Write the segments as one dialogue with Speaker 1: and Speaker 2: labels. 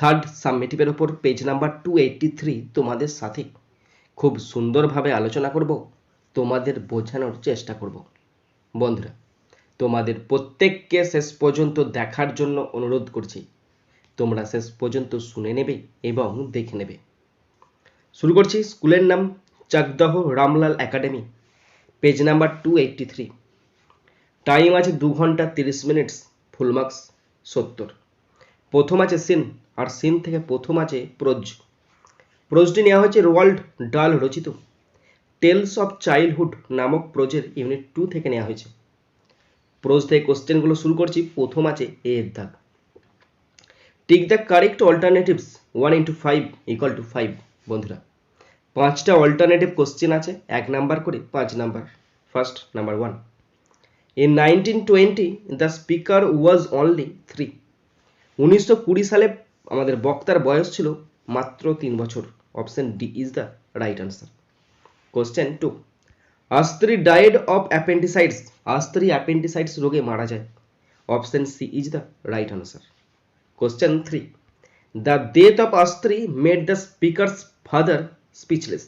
Speaker 1: Third সাবমিটিভের ওপর page number two three তোমাদের সাথে। খুব সুন্দরভাবে আলোচনা করব, তোমাদের বোঝানোর চেষ্টা করব। বন্ধুরা, তোমাদের প্রত্যেককে শেষ পর্যন্ত দেখার জন্য অনুরোধ করছি। তোমরা শেষ পর্যন্ত শুনে নেবে এবং দেখে নেবে। শুরু করছি স্কুলের নাম Chakdah Ramlal academy page number two eighty three time আছে দু ঘণ্টা তিরিশ মিনিটস ফুল মার্কস সত্তর। প্রথম আছে সিন আর সিন থেকে প্রথম আছে প্রোজ। প্রোজটি নেওয়া হয়েছে রোয়াল্ড ডাল রচিত। টেলস অফ চাইল্ডহুড নামক প্রোজের ইউনিট টু থেকে নেওয়া হয়েছে। প্রোজ থেকে কোশ্চেনগুলো শুরু করছি, প্রথম আছে এ এর দাগ। Tick the correct alternatives, one into five equal to five, বন্ধুরা। পাঁচটা অল্টারনেটিভ কোশ্চেন আছে, এক নাম্বার করে পাঁচ number, first number one. In nineteen twenty the speaker was only three. উনিশশো কুড়ি সালে আমাদের বক্তার বয়স ছিল মাত্র তিন বছর। Option D is the right answer question two Astri died of appendicitis Astri appendicitis রোগে মারা যায়। Option C is the right answer question three the death of Astri made the speaker's father speechless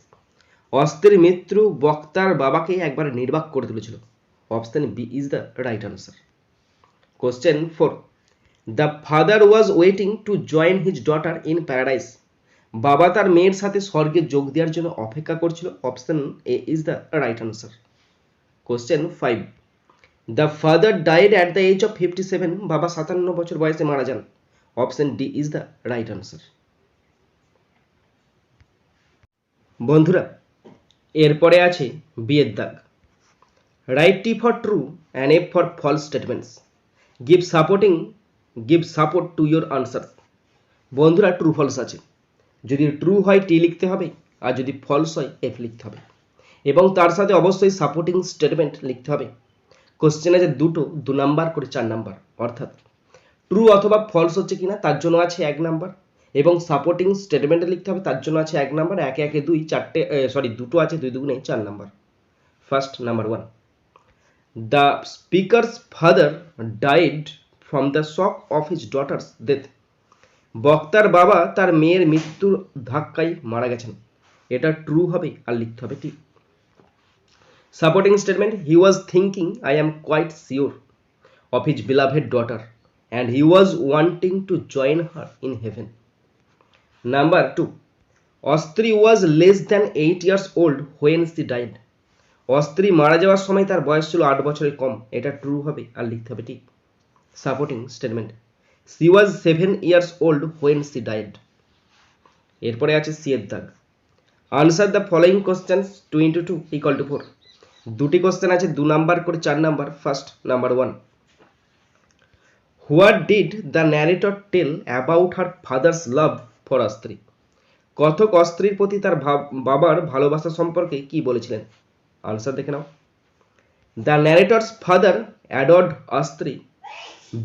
Speaker 1: অস্ত্রের মৃত্যু বক্তার বাবাকে একবার নির্বাক করে তুলেছিল। Option B is the right answer question four the father was waiting to join his daughter in paradise বাবা তার মেয়ের সাথে স্বর্গে যোগ দেওয়ার জন্য অপেক্ষা করছিল। Option A is the right answer question five the father died at the age of fifty seven বাবা সাতান্ন বছর বয়সে মারা যান। Option D is the right answer বন্ধুরা, এরপরে আছে বিয়ের দাগ। Write T for true and F for false statements give supporting give support to your answer বন্ধুরা ট্রু ফলস আছে। যদি ট্রু হয় টি লিখতে হবে, আর যদি ফলস হয় এফ লিখতে হবে। এবং তার সাথে অবশ্যই সাপোর্টিং স্টেটমেন্ট লিখতে হবে। কোশ্চেন আছে দুটো, দু নাম্বার করে চার নাম্বার অর্থাৎ ট্রু অথবা ফলস হচ্ছে কিনা, তার জন্য আছে এক নাম্বার এবং সাপোর্টিং স্টেটমেন্টে লিখতে হবে, তার জন্য আছে এক নাম্বার একে একে দুই, চারটে সরি দুটো আছে, দুই দুগুণে চার number first number one the speaker's father died from the shock of his daughter's death বক্তার বাবা তার মেয়ের মৃত্যুর ধাক্কায় মারা গেছেন। এটা ট্রু হবে আর লিখতে হবে ঠিক। Supporting statement he was thinking I am quite sure of his beloved daughter and he was wanting to join her in heaven number two Astri was less than eight years old when she died অস্ত্রী মারা যাওয়ার সময় তার বয়স ছিল আট বছরের কম। এটা true হবে আর লিখতে হবে ঠিক। Supporting statement she was seven years old when she died এরপরে আছে সি এর দাগ। Answer the following questions two into two equal to four দুটি কোশ্চেন আছে, দু নাম্বার করে চার number first number one what did the narrator tell about her father's love for Astri কথক অস্ত্রীর প্রতি তার বাবার ভালোবাসা সম্পর্কে কি বলেছিলেন? আনসার দেখে নাও। The narrator's father adored Astri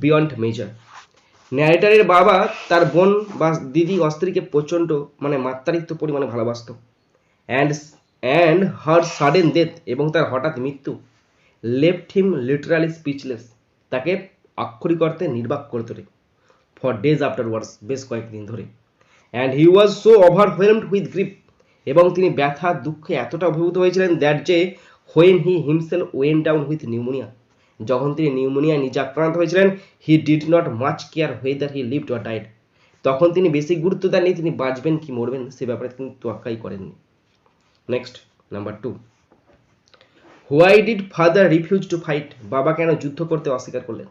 Speaker 1: beyond measure ন্যারেটারের বাবা তার বোন বা দিদি অস্ত্রীকে প্রচণ্ড মানে মাত্রাতিরিক্ত পরিমাণে ভালোবাসত। And and her sudden death এবং তার হঠাৎ মৃত্যু লেফট হিম লিটারালি স্পিচলেস তাকে আক্ষরিক অর্থে নির্বাক করে তোলে। ফর ডেজ আফটার ওয়ার্ডস বেশ কয়েকদিন ধরে। And he was so overwhelmed with grief এবং তিনি ব্যথা, দুঃখে এতটা অভিভূত হয়েছিলেন দ্যাট যে when he himself went down with pneumonia যখন তিনি নিউমোনিয়া নিজে আক্রান্ত হয়েছিলেন he did not much care whether he lived or died তখন তিনি বেশি গুরুত্ব দেননি, তিনি বাঁচবেন কি মরবেন সে ব্যাপারে তিনি তোয়াক্কাই করেননি। Next number two why did father refuse to fight বাবা কেন যুদ্ধ করতে অস্বীকার করলেন?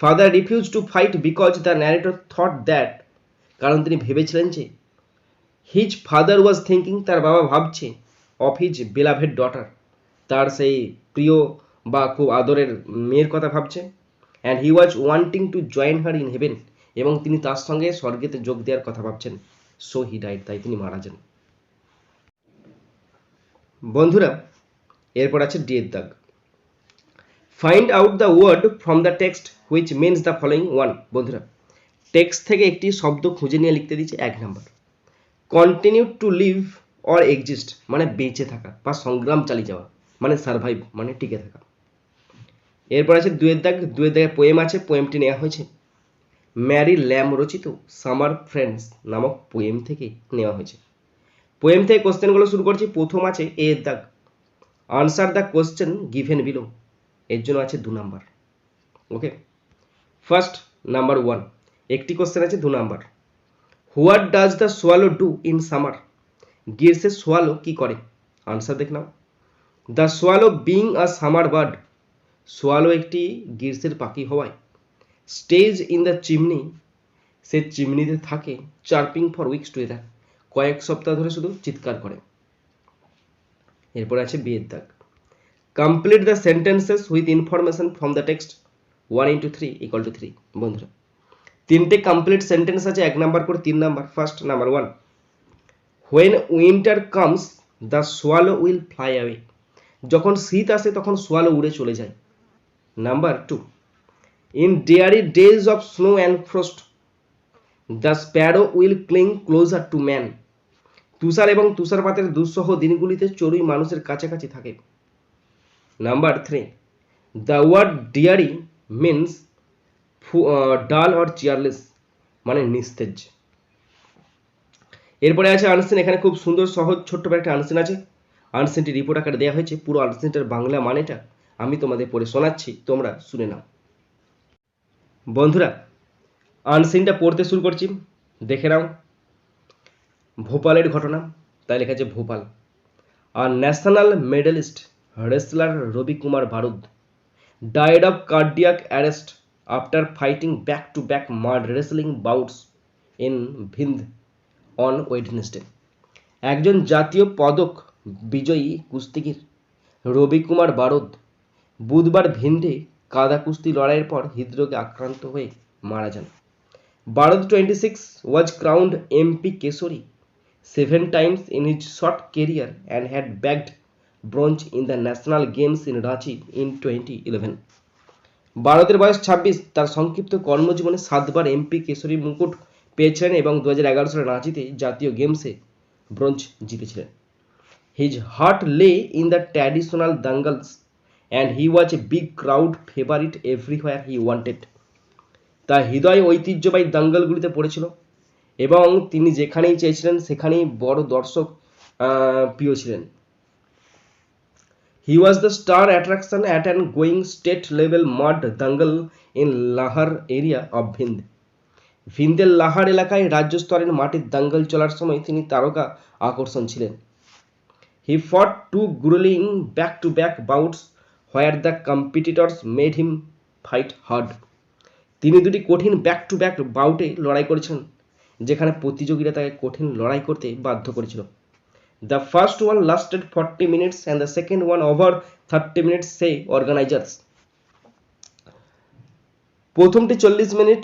Speaker 1: Father refuse to fight because the narrator thought that কারণ তিনি ভেবেছিলেন যে হিজ ফাদার ওয়াজ থিঙ্কিং তার বাবা ভাবছে অফ হিজ বেলাভেড ডটার তার সেই প্রিয় বা খুব আদরের মেয়ের কথা ভাবছে। And he was wanting to join her in heaven এবং তিনি তার সঙ্গে স্বর্গেতে যোগ দেওয়ার কথা ভাবছেন। সো হি ডাইড তাই তিনি মারা যান। বন্ধুরা, এরপর আছে ডি এর দাগ। Find out the word from the text which means the following one বন্ধুরা টেক্সট থেকে একটি শব্দ খুঁজে নিয়ে লিখতে দিচ্ছে এক number. Continue to live or exist মানে বেঁচে থাকা বা সংগ্রাম চালিয়ে যাওয়া মানে সার্ভাইভ মানে টিকে থাকা। এরপর আছে দুয়ের দাগ, দুয়ের দাগে পোয়েম আছে পোয়েমটি নেওয়া হয়েছে। ম্যারি ল্যাম রচিত সামার ফ্রেন্ডস নামক পোয়েম থেকে নেওয়া হয়েছে। পোয়েম থেকে কোশ্চেনগুলো শুরু করছি, প্রথম আছে এ দাগ। Answer the question given below এর জন্য আছে দু number. Okay first number one একটি কোশ্চেন আছে দু number. What does the swallow do in summer গ্রীষ্মের সোয়ালো কি করে? আনসার দেখ নাও। The swallow being a summer bird swallow একটি গ্রীষ্মের পাখি হওয়ায় স্টেজ ইন দ্য চিমনি, সে চিমনিতে থাকে চার্পিং ফর উইকস টুগেদার কয়েক সপ্তাহ ধরে শুধু চিৎকার করে। এরপর আছে বিয়ের দাগ। Complete the sentences with information from the text one into three equal to three বন্ধুরা। তিনটে কমপ্লিট সেন্টেন্স আছে, এক নাম্বার করে তিন number first number one when winter comes the swallow will fly away যখন শীত আসে, তখন সোয়ালো উড়ে চলে যায়। Number two in dreary days of snow and frost the sparrow will cling closer to man তুষার এবং তুষারপাতের দুঃসহ দিনগুলিতে চড়ুই মানুষের কাছাকাছি থাকে। Number three the word dreary means dull or cheerless মানে নিস্তেজ। এরপরে আছে আনসিন, এখানে খুব সুন্দর সহজ ছোট্ট একটা আনসিন আছে। আনসিনটি রিপোর্ট আকারে দেওয়া হয়েছে, পুরো আনসিনটার বাংলা মানেটা আমি তোমাদের পড়ে শোনাচ্ছি, তোমরা শুনে নাও। বন্ধুরা, আনসিনটা পড়তে শুরু করছি, দেখে নাও। ভোপালের ঘটনা, তাই লেখা আছে ভোপাল। আর national medalist wrestler Ravi Kumar Bharat died of cardiac arrest after fighting back to back mud wrestling bouts in Bhind on Wednesday একজন জাতীয় পদক বিজয়ী কুস্তিগির রবি কুমার বারদ বুধবার ভিন্দে কাদা কুস্তি লড়াইয়ের পর হৃদরোগে আক্রান্ত হয়ে মারা যান Bharat twenty six was crowned MP Kesari seven in his short short and and had bagged bronze in the national games in Ranchi in 2011. ভারতের বয়স ছাব্বিশ, তার সংক্ষিপ্ত কর্মজীবনে সাতবার এমপি কেশরী মুকুট পেয়েছিলেন এবং দু হাজার এগারো সালে রাঁচিতে জাতীয় গেমসে ব্রোঞ্জ জিতেছিলেন his heart lay in the traditional দাঙ্গলস and he was a big crowd favourite everywhere he wanted তার হৃদয় ঐতিহ্যবাহী দাঙ্গলগুলিতে পড়েছিল এবং তিনি যেখানেই চেয়েছিলেন, সেখানেই বড় দর্শক প্রিয় ছিলেন। He was the star attraction at and going state level mud dangal in Lahar area of Bhind ভিন্দের লাহার এলাকায় রাজ্য স্তরের মাটির দাঙ্গল চলার সময় তিনি তারকা আকর্ষণ ছিলেন। He fought two gruelling back to back bouts where the competitors made him fight hard তিনি দুটি কঠিন ব্যাক টু ব্যাক বাউটে লড়াই করেছেন যেখানে প্রতিযোগীরা তাকে কঠিন লড়াই করতে বাধ্য করেছিল। The first one lasted forty minutes and the second one over thirty minutes say organizers প্রথমটি চল্লিশ মিনিট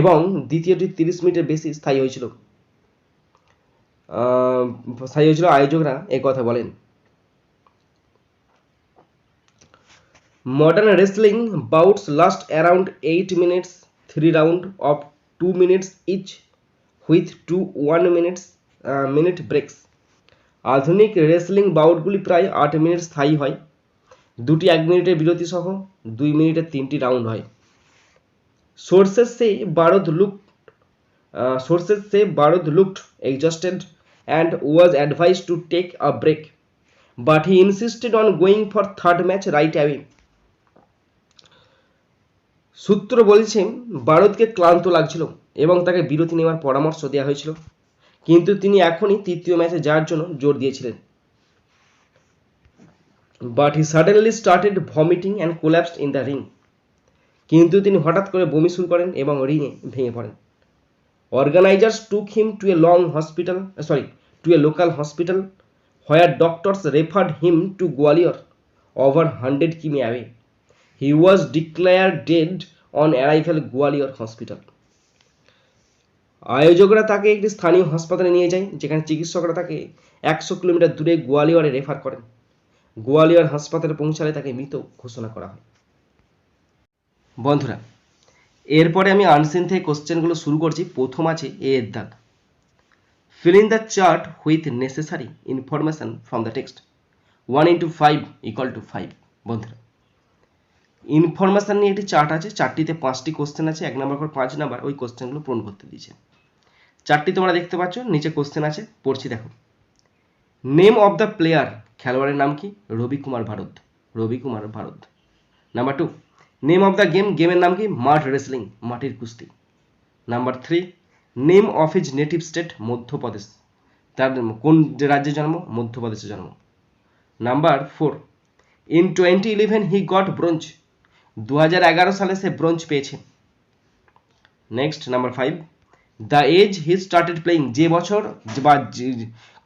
Speaker 1: এবং দ্বিতীয়টি তিরিশ মিনিটের বেশি স্থায়ী হয়েছিল। স্থায়ী হয়েছিল আয়োজকরা কথা বলেন। Modern wrestling bouts last around eight minutes three round of two minutes each with two one minutes minute breaks আধুনিক রেসলিং বাউটগুলি প্রায় আট মিনিট স্থায়ী হয়। দুটি এক মিনিটের বিরতি সহ দুই মিনিটের তিনটি রাউন্ড হয়। Sources say Barad look sources say Barad looked exhausted and was advice to take a break but he insisted on going for third match right away সূত্র বলছে ভারতকে ক্লান্ত লাগছিল এবং তাকে বিরতি নেওয়ার পরামর্শ দেওয়া হয়েছিল। কিন্তু তিনি এখনই তৃতীয় ম্যাচে যাওয়ার জন্য জোর দিয়েছিলেন। But he suddenly started vomiting and collapsed in the ring কিন্তু তিনি হঠাৎ করে বমি শুরু করেন এবং রিংয়ে ভেঙে পড়েন। Organizers took him to a long hospital sorry to a local hospital where doctors referred him to Gwalior over hundred km away he was declare dead on arrival Gwalior hospital আয়োজকরা তাকে একটি স্থানীয় হাসপাতালে নিয়ে যায়, যেখানে চিকিৎসকরা তাকে একশো কিলোমিটার দূরে গোয়ালিয়রে রেফার করেন। গোয়ালিয়র হাসপাতালে পৌঁছালে তাকে মৃত ঘোষণা করা হয়। বন্ধুরা, এরপরে আমি আনসিন থেকে কোশ্চেনগুলো শুরু করছি। প্রথম আছে এ এর দাগ। Fill in the chart with necessary information from the text 1 into 5 equal to 5 বন্ধুরা। ইনফরমেশন নিয়ে একটি চার্ট আছে, চারটিতে পাঁচটি কোশ্চেন আছে, এক নাম্বার করে পাঁচ নাম্বার ওই কোশ্চেনগুলো পূরণ করতে দিয়েছে। চারটি তোমরা দেখতে পাচ্ছ, নিচে কোশ্চেন আছে, পড়ছি দেখো। নেম অফ দ্য প্লেয়ার খেলোয়াড়ের নাম কি? Ravi Kumar Bharat Ravi Kumar Bharat number two name of the game গেমের নাম কি? মাঠ রেসলিং মাটির কুস্তি। Number three name of his native state Madhya Pradesh. তার কোন রাজ্যে জন্ম? মধ্যপ্রদেশে জন্ম। Number four in twenty eleven he got bronze দু হাজার এগারো সালে সে ব্রোঞ্জ পেয়েছে। Next number five the age he started playing যে বছর বা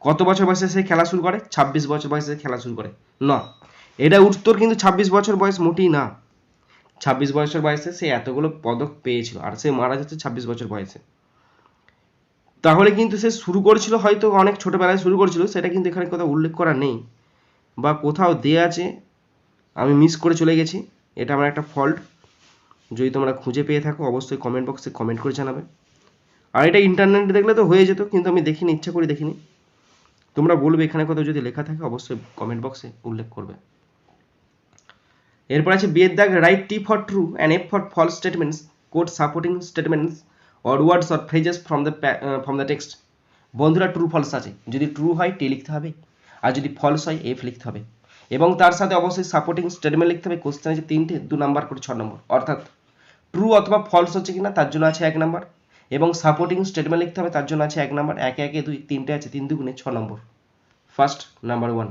Speaker 1: কত বছর বয়সে সে খেলা শুরু করে? ছাব্বিশ বছর বয়সে খেলা শুরু করে। না, এটা উত্তর কিন্তু ছাব্বিশ বছর বয়স মোটেই না। ছাব্বিশ বছর বয়সে সে এতগুলো পদক পেয়েছিল আর সে মারা যাচ্ছে ছাব্বিশ বছর বয়সে। তাহলে কিন্তু সে শুরু করেছিল হয়তো অনেক ছোটবেলায় শুরু করেছিল, সেটা কিন্তু এখানে কোথাও উল্লেখ করা নেই বা কোথাও দেয়া আছে, আমি মিস করে চলে গেছি। এটা আমার একটা ফল্ট যদি তোমরা খুঁজে পেয়ে থাকো, অবশ্যই কমেন্ট বক্সে কমেন্ট করে জানাবে। আর এটা ইন্টারনেটে দেখলে তো হয়ে যেত, কিন্তু আমি দেখিনি, ইচ্ছা করে দেখিনি। তোমরা বলবে, এখানে কোথাও যদি লেখা থাকে, অবশ্যই কমেন্ট বক্সে উল্লেখ করবে। এরপর আছে, বিয়ের দাগ write T for true and F for false statements quote supporting statements or words or phrases from the from the text বন্ধুরা ট্রু ফলস আছে। যদি ট্রু হয় টি লিখতে হবে। আর যদি ফলস হয় এফ লিখতে হবে। এবং তার সাথে অবশ্যই সাপোর্টিং স্টেটমেন্ট লিখতে হবে। কোশ্চেন আছে তিনটে, দু নাম্বার করে ছ নম্বর অর্থাৎ ট্রু অথবা ফলস হচ্ছে কিনা তার জন্য আছে এক নাম্বার এবং সাপোর্টিং স্টেটমেন্ট লিখতে হবে তার জন্য আছে এক নাম্বার একে একে দুই, তিনটে আছে, তিন দুগুণে ছ নম্বর first number one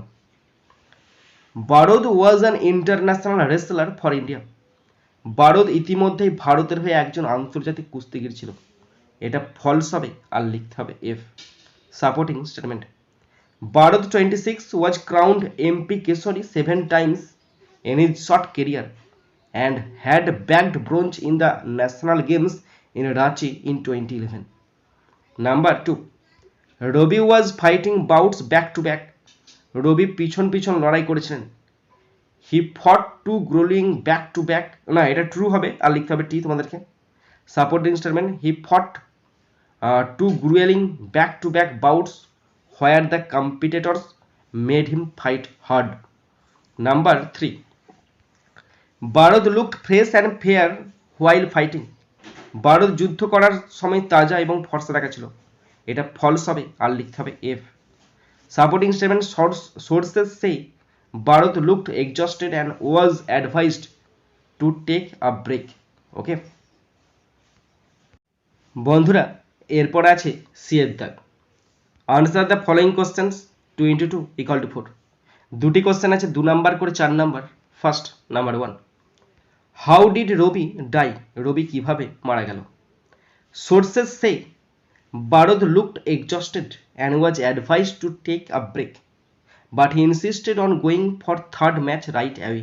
Speaker 1: Barad was an international wrestler for India Barad ইতিমধ্যেই ভারতের হয়ে একজন আন্তর্জাতিক কুস্তিগির ছিল। এটা ফলস হবে আর লিখতে হবে F supporting statement twenty six was crowned MP Kesari seven times in his short career and had bagged bronze in the national games in Ranchi in 2011. Number 2. Robbie was fighting bouts back to back. Ravi পিছন পিছন লড়াই করেছিলেন he fought two gruelling back to back না, এটা true হবে, আর লিখতে হবে টি তোমাদেরকে supporting statement he fought two gruelling back to back bouts where the competitors made him fight hard. Number three. Barad looked fresh and fair while fighting. Barad যুদ্ধ করার সময় তাজা এবং ফর্সা দেখাচ্ছিল এটা ফলস হবে আর লিখতে হবে F. Supporting statement sources say Barad looked exhausted and was advised to take a break. Okay? বন্ধুরা, এরপর আছে সি এর দাগ answer the following questions two into two equal to four দুটি কোশ্চেন আছে, দু নাম্বার করে চার number first number one how did Ravi die Ravi কীভাবে মারা গেল? Sources say Barad looked exhausted and was advice to take a break but he insisted on going for third match right away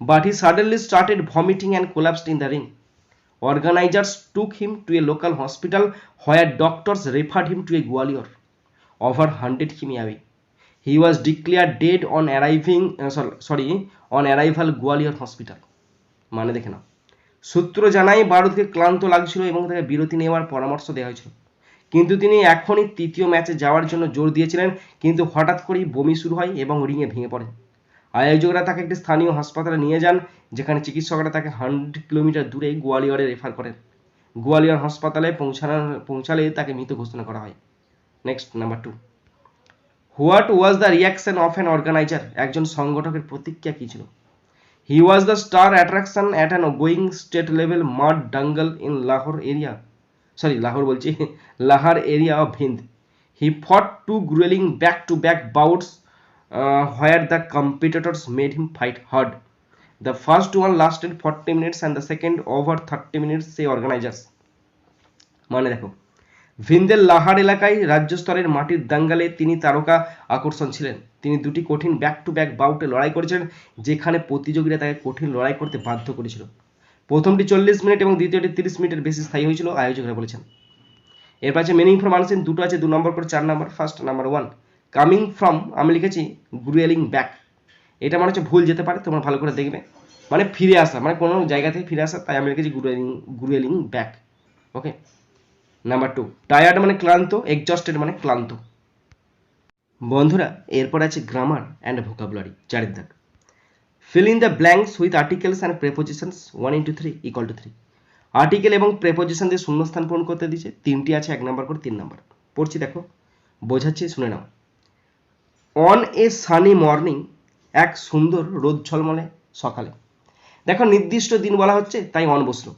Speaker 1: but he suddenly started vomiting and collapsed in the ring Organizers took him to a local hospital, where doctors referred him to a Gwalior. Over hunted him away. He was declared dead on arriving, uh, sorry, sorry, on arrival Gwalior hospital. মানে দেখে নাও। সূত্র জানায় ভারতকে ক্লান্ত লাগছিল এবং তাকে বিরতি নেওয়ার পরামর্শ দেওয়া হয়েছিল। কিন্তু তিনি এখনই তৃতীয় ম্যাচে যাওয়ার জন্য জোর দিয়েছিলেন কিন্তু হঠাৎ করেই বমি শুরু হয় এবং রিংয়ে ভেঙে পড়েন আয়োজকরা তাকে একটি স্থানীয় হাসপাতালে নিয়ে যান যেখানে চিকিৎসকরা তাকে হান্ড্রেড কিলোমিটার দূরে গোয়ালিয়রে রেফার করেন। গোয়ালিয়র হাসপাতালে পৌঁছানো পৌঁছালে তাকে মৃত ঘোষণা করা হয়। Next number two what was the reaction of an organizer একজন সংগঠকের প্রতিক্রিয়া কী ছিল? He was the star attraction at an going state level mud dangal in Lahore area sorry Lahore বলছি। Lahar area of Bhind he fought two gruelling back to back bouts uh, where the made him fight hard. The first one lasted 40 minutes and the second over 30 minutes, say organizers. মানে দেখো ভিন্দের লাহার এলাকায় রাজ্য স্তরের মাটির দাঙ্গালে তিনি তারকা আকর্ষণ ছিলেন। তিনি দুটি কঠিন ব্যাক টু ব্যাক বাউটে লড়াই করেছিলেন, যেখানে প্রতিযোগীরা তাকে কঠিন লড়াই করতে বাধ্য করেছিল। প্রথমটি চল্লিশ মিনিট এবং দ্বিতীয়টি তিরিশ মিনিটের বেশি স্থায়ী হয়েছিল, আয়োজকরা বলেছেন। এরপর আছে মিনিং ফ্রম আনসিন দুটো আছে দু নম্বর করে চার নম্বর first number one coming from আমি লিখেছি গ্রুয়েলিং ব্যাক এটা মানে হচ্ছে ভুল যেতে পারে, তোমরা ভালো করে দেখবে। মানে ফিরে আসা মানে কোনো জায়গা থেকে ফিরে আসা, তাই আমি লিখেছি gruelling gruelling back okay number two tired মানে ক্লান্ত এক্সস্টেড মানে ক্লান্ত। বন্ধুরা, এরপর আছে গ্রামার অ্যান্ড ভোকাবুলারি চারের দাগ fill in the blanks with articles and prepositions one into three equal to three article এবং প্রেপোজিশন দিয়ে শূন্যস্থান পূরণ করতে দিয়েছে, তিনটি আছে এক নম্বর করে তিন নম্বর। পড়ছি দেখো, বোঝাচ্ছি, শুনে নাও। অন এ সানি মর্নিং এক সুন্দর রোদ ঝলমলে সকালে। দেখো, নির্দিষ্ট দিন বলা হচ্ছে, তাই অন বসল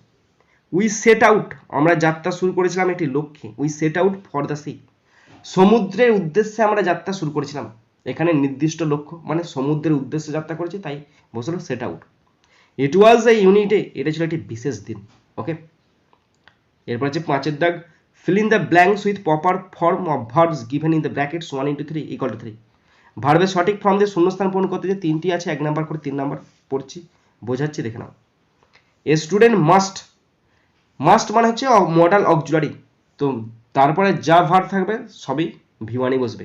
Speaker 1: উই সেট আউট আমরা যাত্রা শুরু করেছিলাম একটি লক্ষ্যে। We set out for the sea সমুদ্রের উদ্দেশ্যে আমরা যাত্রা শুরু করেছিলাম। এখানে নির্দিষ্ট লক্ষ্য মানে সমুদ্রের উদ্দেশ্যে যাত্রা করেছি, তাই বসল set out it was a ইউনিটে এটা ছিল একটি বিশেষ দিন ওকে এরপর আছে পাঁচের দাগ fill in the blanks with proper form of verbs given in the brackets one into three equal to three ভার্বের সঠিক ফর্ম দিয়ে শূন্যস্থান পূরণ করতে যে তিনটি আছে, এক নাম্বার করে তিন নাম্বার পড়ছি, বোঝাচ্ছি, দেখে নাও। এ স্টুডেন্ট মাস্ট মাস্ট মানে হচ্ছে মডাল অক্সুলারি তো তারপরে যা ভার থাকবে, সবই ভিওয়ানি বসবে।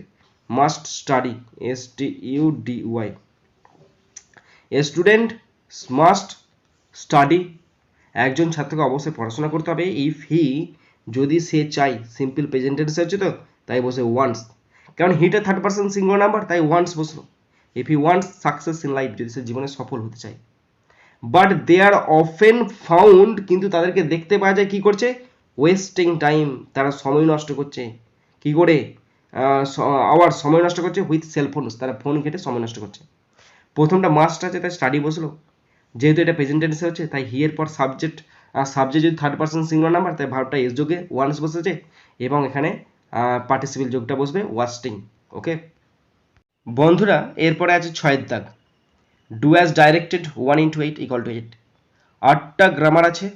Speaker 1: Must study S T U D Y a student must study একজন ছাত্রকে অবশ্যই পড়াশোনা করতে হবে। ইফ হি যদি সে চাই সিম্পল প্রেজেন্ট টেন্সে হচ্ছে তো, তাই বসে ওয়ান্স কারণ হিটা থার্ড পার্সন সিঙ্গুলার নাম্বার তাই ওয়ান্স বসল। If he wants success in life যদি সে জীবনে সফল হতে চায়। But they are often found কিন্তু তাদেরকে দেখতে পাওয়া যায় কি করছে? ওয়েস্টিং টাইম তারা সময় নষ্ট করছে। কি করে? আবার সময় নষ্ট করছে উইথ সেলফোন তারা ফোন ঘেটে সময় নষ্ট করছে। প্রথমটা মাস্ট আছে, তাই স্টাডি বসল। যেহেতু এটা প্রেজেন্ট টেন্সে হচ্ছে, তাই হিয়ের পর সাবজেক্ট সাবজেক্ট যদি থার্ড পার্সন সিঙ্গুলার নাম্বার তাই ভার্বটা এস যোগে ওয়ান্স বসেছে। এবং এখানে পার্টিসিপেল যোগটা বসবে ওয়াস্টিং ওকে বন্ধুরা, এরপরে আছে ছয়ের দাগ। Do as directed one into eight equal to eight আটটা গ্রামার আছে।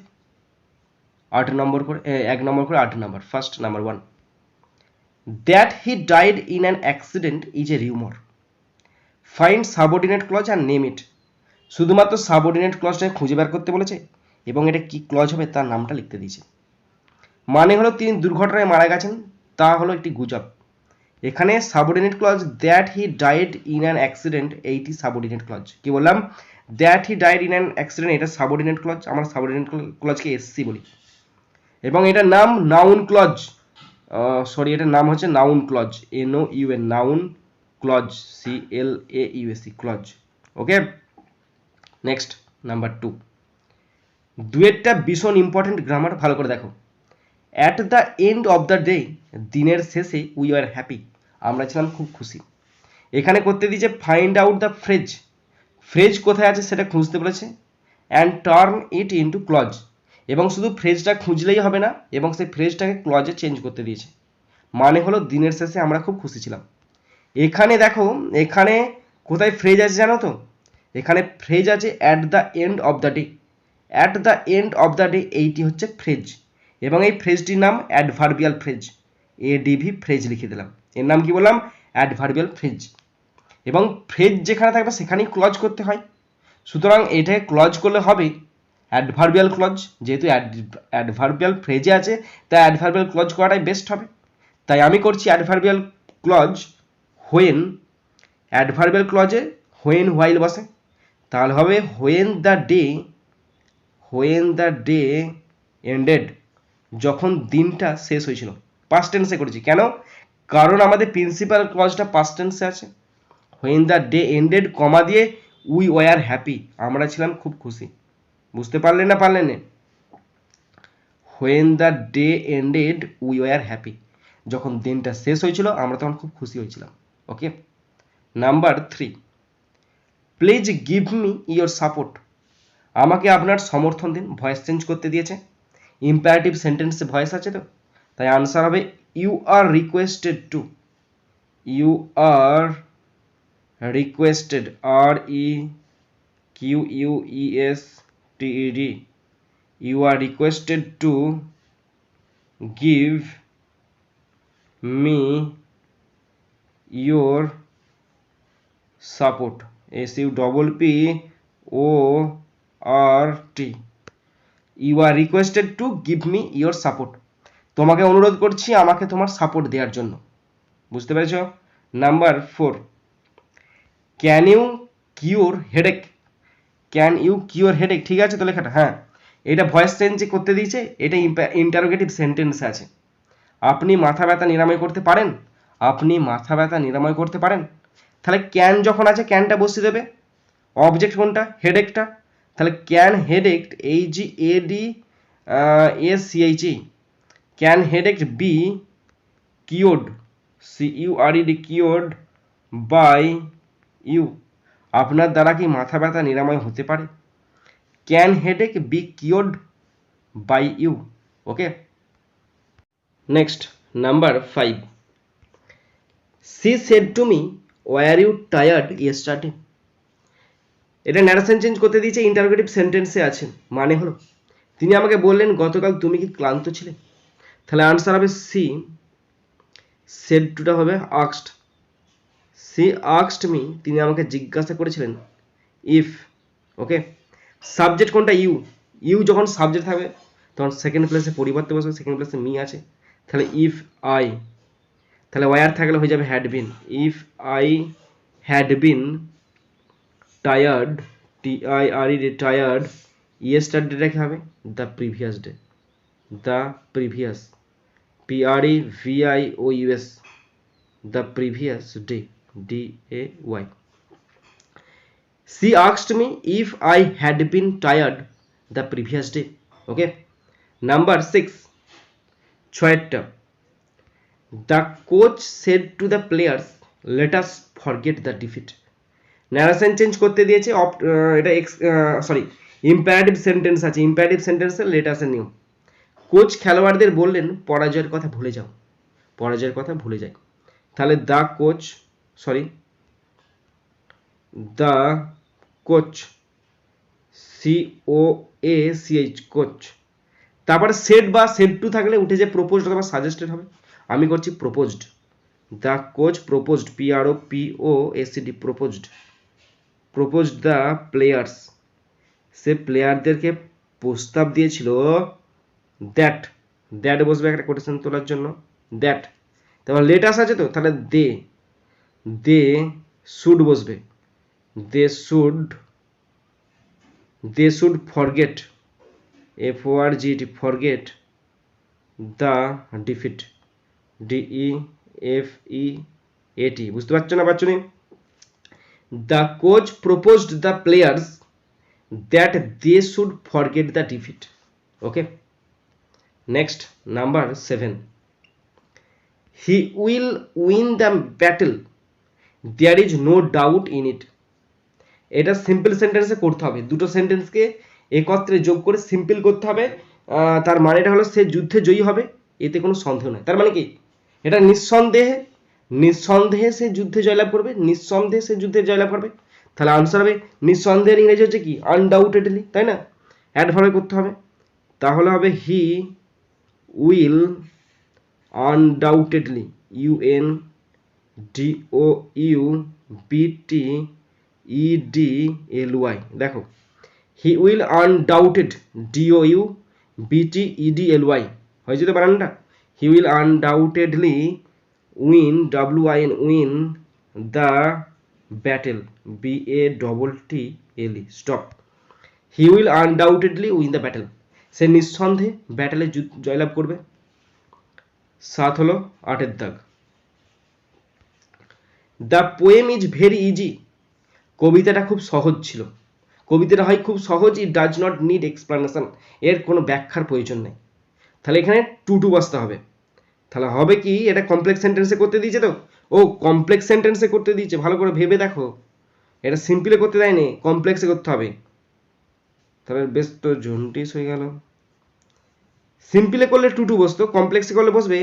Speaker 1: আট নম্বর করে এক নম্বর করে আট নম্বর first number one that he died in an accident is a rumour find subordinate clause and name it শুধুমাত্র সাবঅর্ডিনেট ক্লজটাকে খুঁজে বের করতে বলেছে এবং এটা কি ক্লজ হবে তার নামটা লিখতে দিয়েছে। মানে হলো তিনি দুর্ঘটনায় মারা গেছেন, তা হলো একটি গুজব। এখানে subordinate clause that he died in an accident eighty subordinate clause কি বললাম? That he died in an accident এটা সাবঅর্ডিনেট ক্লজ আমরা সাবঅর্ডিনেট ক্লজকে এসসি বলি। এবং এটার নাম নাউন ক্লজ সরি এটার নাম হচ্ছে noun clause N O U N noun clause C L A U USE clause okay next number two দুয়েরটা ভীষণ ইম্পর্টেন্ট গ্রামার ভালো করে দেখো। At the end of the day দিনের শেষে উই আর হ্যাপি আমরা ছিলাম খুব খুশি। এখানে করতে দিয়েছে find out the phrase phrase কোথায় আছে সেটা খুঁজতে বলেছে। And turn it into clause এবং শুধু ফ্রেজটা খুঁজলেই হবে না, এবং সেই ফ্রেজটাকে ক্লজে চেঞ্জ করতে দিয়েছে। মানে হলো দিনের শেষে আমরা খুব খুশি ছিলাম। এখানে দেখো, এখানে কোথায় ফ্রেজ আছে জানো তো? এখানে ফ্রেজ আছে at the end of the day at the end of the day এইটি হচ্ছে ফ্রেজ এবং এই ফ্রেজটির নাম অ্যাডভার্বিয়াল ফ্রেজ এডিভি ফ্রেজ লিখে দিলাম। এর নাম কি বললাম? অ্যাডভার্বিয়াল ফ্রেজ এবং ফ্রেজ যেখানে থাকবে সেখানেই ক্লজ করতে হয়। সুতরাং এটাকে ক্লজ করলে হবে অ্যাডভার্বিয়াল ক্লজ যেহেতু অ্যাডভার্বিয়াল ফ্রেজে আছে, তাই অ্যাডভার্বিয়াল ক্লজ করাটাই বেস্ট হবে। তাই আমি করছি অ্যাডভার্বিয়াল ক্লজ হোয়েন অ্যাডভার্বিয়াল ক্লজে হোয়েন হোয়াইল বসে। তাহলে হবে when the day when the day ended যখন দিনটা শেষ হয়েছিল। পাস্ট টেন্সে করেছি। কেন? কারণ আমাদের প্রিন্সিপাল ক্লজটা পাস্ট টেন্সে আছে। When the day ended comma দিয়ে উই ওয়ার হ্যাপি আমরা ছিলাম খুব খুশি। বুঝতে পারলেন না পারলেন when the day ended we were happy যখন দিনটা শেষ হয়েছিল, আমরা তখন খুব খুশি হয়েছিলাম। Okay number three please give me your support আমাকে আপনার সমর্থন দিন। ভয়েস চেঞ্জ করতে দিয়েছে। ইম্পারেটিভ সেন্টেন্সে ভয়েস আছে তো? তাই আনসার হবে you are requested to. You are requested. R e q u e s t e d. You are requested to give me your support. S u double p o r t. You are requested to give me your support. তোমাকে অনুরোধ করছি আমাকে তোমার support দেওয়ার জন্য। বুঝতে পেরেছ? Number four can you cure headache can you cure headache ঠিক আছে তো লেখাটা? হ্যাঁ। এটা ভয়েস চেঞ্জ করতে দিয়েছে, এটা ইন্টারোগেটিভ সেন্টেন্স আছে। আপনি মাথা ব্যথা নিরাময় করতে পারেন? আপনি মাথা ব্যথা নিরাময় করতে পারেন? তাহলে ক্যান যখন আছে ক্যানটা বসিয়ে দেবে। অবজেক্ট কোনটা? হেডেকটা তাহলে ক্যান হেডেক এই G A D S C E can headache be cured C U R ED cured by you. আপনার দ্বারা কি মাথা ব্যথা নিরাময় হতে পারে? Can headache be cured by you, okay? Next, number five. She said to me were you tired yesterday এটা narration change করতে দিয়েছে ইন্টারোগেটিভ সেন্টেন্সে আছে। মানে হলো, তিনি আমাকে বললেন, গতকাল তুমি কি ক্লান্ত ছিলে? তাহলে আনসার হবে সি সেড টুটা হবে আক্সড সি আক্সড মি তিনি আমাকে জিজ্ঞাসা করেছিলেন ইফ ওকে সাবজেক্ট কোনটা? ইউ ইউ যখন সাবজেক্ট থাকবে, তখন সেকেন্ড প্লেসে পরিবর্তে বসবে সেকেন্ড প্লেসে মি আছে। তাহলে ইফ আই তাহলে ওয়ার থাকলে হয়ে যাবে had been if I had been tired T I R E tired yesterday রেখে হবে the previous day the previous P R E V I O US the previous day D A Y She asked me if I had been tired the previous day. Okay. Number six. ছয়েরটা the coach said to the players let us forget the defeat narration change করতে দিয়েছে অপ- ah, এটা এক্স sorry imperative sentence আছে imperative সেন্টেন্সে let আসের নিয়ম coach খেলোয়াড়দের বললেন, পরাজয়ের কথা ভুলে যাও। পরাজয়ের কথা ভুলে যায় তাহলে the coach sorry the coach C O A C H coach তারপরে সেট বা সেট টু থাকলে উঠে যে প্রপোজড অথবা সাজেস্টেড হবে, আমি করছি proposed the coach proposed P R O P O S C D proposed proposed the players সে প্লেয়ারদেরকে প্রস্তাব দিয়েছিল দ্যাট দ্যাট বসবে একটা কোটেশন তোলার জন্য দ্যাট তারপর লেটাস আছে তো, তাহলে দে দে শুড বসবে they should they should forget F R G T forget the defeat DE F E A T বুঝতে পারছ না পারছ নি? The coach proposed the players that they should forget the defeat okay next number seven he will win the battle there is no doubt in it এটা simple সেন্টেন্সে করতে হবে। দুটো সেন্টেন্সকে একত্রে যোগ করে সিম্পল করতে হবে। তার মানেটা হলো সে যুদ্ধে জয়ী হবে। এতে কোনো সন্দেহ নাই। তার মানে কি? এটা নিঃসন্দেহে নিঃসন্দেহে সে যুদ্ধে জয়লাভ করবে। নিঃসন্দেহে সে যুদ্ধে জয়লাভ করবে। তাহলে আনসার হবে, নিঃসন্দেহের ইংরেজি হচ্ছে কি? আনডাউটেডলি তাই না? অ্যাডভার্বে করতে হবে। তাহলে হবে he will undoubtedly U N D O U B T E D L Y দেখো he will undoubted D O U B T E D L Y হয়েছে তো বানানটা he will undoubtedly win W I N win the battle B A double T L E stop he will undoubtedly win the সে নিঃসন্দেহে ব্যাটেলে জয়লাভ করবে। সাত হলো আটের দাগ। The poem is very easy কবিতাটা খুব সহজ ছিল। কবিতাটা হয় খুব সহজ it does not need explanation এর কোনো ব্যাখ্যার প্রয়োজন নেই। তাহলে এখানে টু টু বসতে হবে। তাহলে হবে কি, এটা কমপ্লেক্স সেন্টেন্সে করতে দিয়েছে তো? ও কমপ্লেক্স সেন্টেন্সে করতে দিয়েছে। ভালো করে ভেবে দেখো। এটা সিম্পলে করতে দেয়নি কমপ্লেক্সে করতে হবে। তাহলে বেশ তো জন্টিস হয়ে গেল। সিম্পলে করলে টু টু বসতো কমপ্লেক্সে করলে বসবে।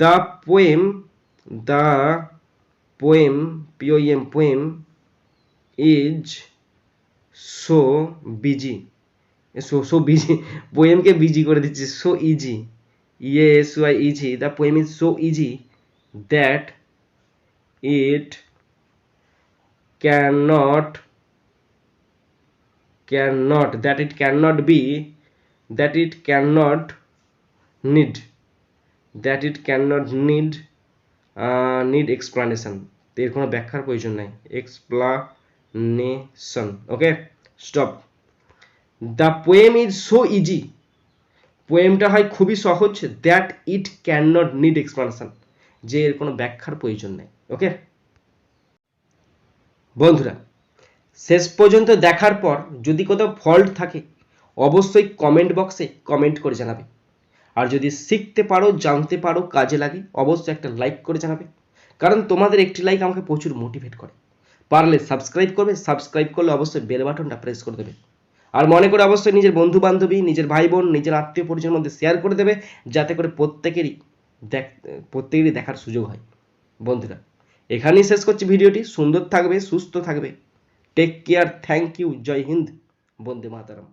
Speaker 1: The poem the poem P O M poem is so busy so so busy পোয়েমকে busy করে দিচ্ছি so easy E S Y easy the poem is so easy that it can not cannot, that it cannot be, that it cannot need that it can not need need explanation এর কোনো ব্যাখ্যার প্রয়োজন নাই। Explanation okay stop the poem is so easy পোয়েমটা হয় খুবই সহজ that it can not need explanation যে এর কোনো ব্যাখ্যার প্রয়োজন নেই ওকে বন্ধুরা শেষ পর্যন্ত দেখার পর যদি কোথাও ফল্ট থাকে, অবশ্যই কমেন্ট বক্সে কমেন্ট করে জানাবে। আর যদি শিখতে পারো, জানতে পারো, কাজে লাগে, অবশ্যই একটা লাইক করে জানাবে। কারণ তোমাদের একটি লাইক আমাকে প্রচুর মোটিভেট করে। পারলে সাবস্ক্রাইব করবে সাবস্ক্রাইব করলে অবশ্যই বেল বাটনটা প্রেস করে দেবে। আর মনে করে অবশ্যই নিজের বন্ধু বান্ধবী নিজের ভাই বোন নিজের আত্মীয় পরিজনের মধ্যে শেয়ার করে দেবে, যাতে করে প্রত্যেকেরই দেখ, প্রত্যেকেরই দেখার সুযোগ হয়। বন্ধুরা, এখানেই শেষ করছি ভিডিওটি সুন্দর থাকবে, সুস্থ থাকবে। Take care thank you Joy Hind Vande Mataram